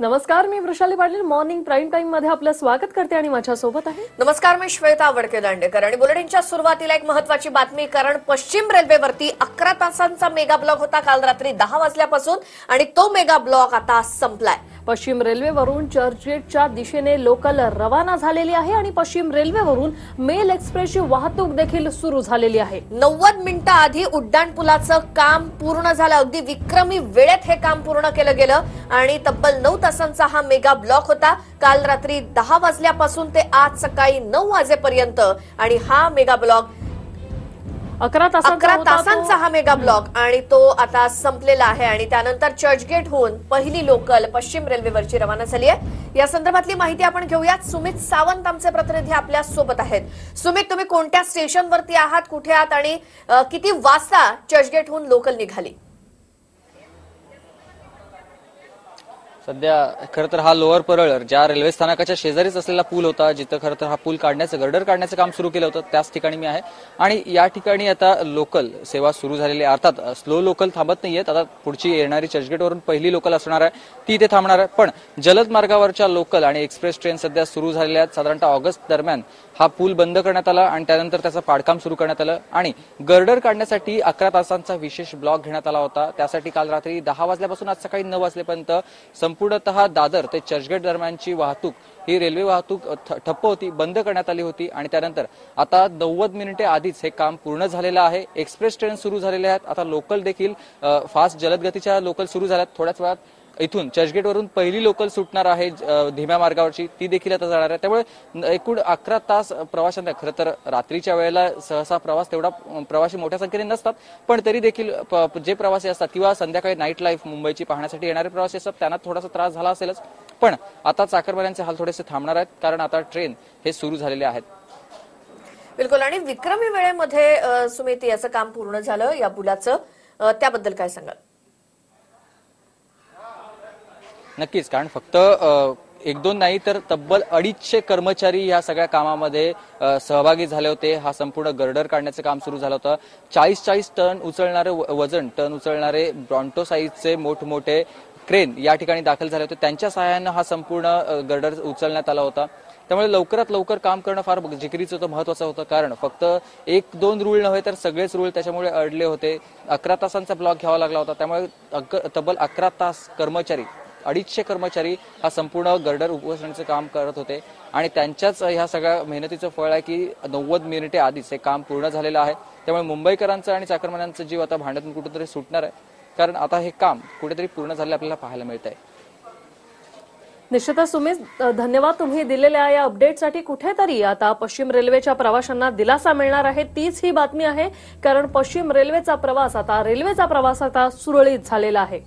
नमस्कार मी Vrushali Patil. Morning prime टाइममध्ये आपलं स्वागत करते आणि माझ्यासोबत आहे. नमस्कार मी श्वेता वडके दांडेकर. आणि बुलेटिनच्या सुरुवातीला एक महत्वाची बातमी कारण पश्चिम रेल्वेवरती अकरा तासांचा मेगा ब्लॉक होता काल रात्री दहा वाजल्यापासून आणि तो मेगा ब्लॉक आता संपलाय. पश्चिम रेल्वेवरून चर्चगेटच्या दिशेने लोकल रवाना झालेली आहे आणि पश्चिम रेल्वेवरून मेल एक्सप्रेसची वाहतूक देखील सुरू झालेली आहे. नव्वद मिनिटं आधी उड्डाणपुलाचं काम पूर्ण झालं. अगदी विक्रमी वेळेत हे काम पूर्ण केलं गेलं आणि तब्बल नऊ तासांचा हा मेगा ब्लॉक होता. काल रात्री दहा वाजल्यापासून ते आज सकाळी नऊ वाजेपर्यंत आणि हा मेगा ब्लॉक अकरा तासांचा अकरा तासांचा हा मेगा ब्लॉक आणि तो आता संपलेला आहे आणि त्यानंतर चर्चगेट होऊन पहिली लोकल पश्चिम रेल्वेवरची रवाना झाली आहे. या संदर्भातली माहिती आपण घेऊयात. सुमित सावंत आमचे प्रतिनिधी आपल्यासोबत आहेत. सुमित तुम्ही कोणत्या स्टेशनवरती आहात कुठे आहात आणि किती वाजता चर्चगेट होऊन लोकल निघाली? सध्या खरं तर हा लोअर परळ ज्या रेल्वे स्थानकाच्या शेजारीच असलेला पूल होता जिथं खरं तर हा पूल काढण्याचं गर्डर काढण्याचं काम सुरू केलं होतं त्याच ठिकाणी मी आहे. आणि या ठिकाणी आता लोकल सेवा सुरू झालेली आहे. अर्थात स्लो लोकल थांबत नाहीयेत आता पुढची येणारी चर्चगेटवरून पहिली लोकल असणार आहे ती इथे थांबणार आहे. पण जलद मार्गावरच्या लोकल आणि एक्सप्रेस ट्रेन सध्या सुरू झालेल्या आहेत. साधारणतः ऑगस्ट दरम्यान हा पूल बंद करण्यात आला आणि त्यानंतर त्याचं पाडकाम सुरू करण्यात आलं. आणि गर्डर काढण्यासाठी अकरा तासांचा विशेष ब्लॉक घेण्यात आला होता. त्यासाठी काल रात्री दहा वाजल्यापासून आज सकाळी नऊ वाजल्यापर्यंत संपूर्णतः दादर ते चर्चगेट दरम्यानची वाहतूक ही रेल्वे वाहतूक ठप्प होती बंद करण्यात आली होती आणि त्यानंतर आता नव्वद मिनिटे आधीच हे काम पूर्ण झालेलं आहे. एक्सप्रेस ट्रेन सुरू झालेल्या आहेत. आता लोकल देखील फास्ट जलद गतीच्या लोकल सुरू झाल्यात. थोड्याच वेळात इथून चर्चगेटवरून पहिली लोकल सुटणार आहे धीम्या मार्गावरची. ती देखील आता जाणार आहे. त्यामुळे एकूण अकरा तास प्रवाशांना खरं तर रात्रीच्या वेळेला सहसा प्रवास तेवढा प्रवासी मोठ्या संख्येने नसतात पण तरी देखील जे प्रवासी असतात किंवा संध्याकाळी नाईट लाईफ मुंबईची पाहण्यासाठी येणारे प्रवासी असतात त्यांना थोडासा त्रास झाला असेलच. पण आता चाकरमान्यांचे हाल थोडेसे थांबणार आहेत कारण आता ट्रेन हे सुरू झालेले आहेत. बिलकुल. आणि विक्रमी वेळेमध्ये सुमेती याचं काम पूर्ण झालं या पुलाचं. त्याबद्दल काय सांगाल? नक्कीच कारण फक्त एक दोन नाही तर तब्बल अडीचशे कर्मचारी या सगळ्या कामामध्ये सहभागी झाले होते. हा संपूर्ण गर्डर काढण्याचं काम सुरू झालं होतं. चाळीस चाळीस टन उचलणारे व- वजन टन उचलणारे ब्रॉन्टो साईजचे मोठमोठे क्रेन या ठिकाणी दाखल झाले होते. त्यांच्या सहाय्यानं हा संपूर्ण गर्डर उचलण्यात आला होता. त्यामुळे लवकरात लवकर काम करणं फार जिकिरीचं होतं महत्वाचं होतं कारण फक्त एक दोन रूळ नव्हे तर सगळेच रूळ त्याच्यामुळे अडले होते. अकरा तासांचा ब्लॉक घ्यावा लागला होता. त्यामुळे तब्बल अकरा तास कर्मचारी अडीचशे कर्मचारी हा संपूर्ण गर्डर उपसण्याचं काम करत होते. आणि त्यांच्याच ह्या सगळ्या मेहनतीचं फळ आहे की नव्वद मिनिटे आधीच हे काम पूर्ण झालेलं आहे. त्यामुळे मुंबईकरांचं आणि चाकरमान्यांचं जीव आता भांड्यातून कुठेतरी सुटणार आहे. कारण आता हे काम कुठेतरी पूर्ण झाले आपल्याला पाहायला मिळत आहे निश्चितच सुमित धन्यवाद तुम्ही दिलेल्या या अपडेटसाठी कुठेतरी आता पश्चिम रेल्वेच्या प्रवाशांना दिलासा मिळणार आहे. तीच ही बातमी आहे कारण पश्चिम रेल्वेचा प्रवास आता रेल्वेचा प्रवास आता सुरळीत झालेला आहे.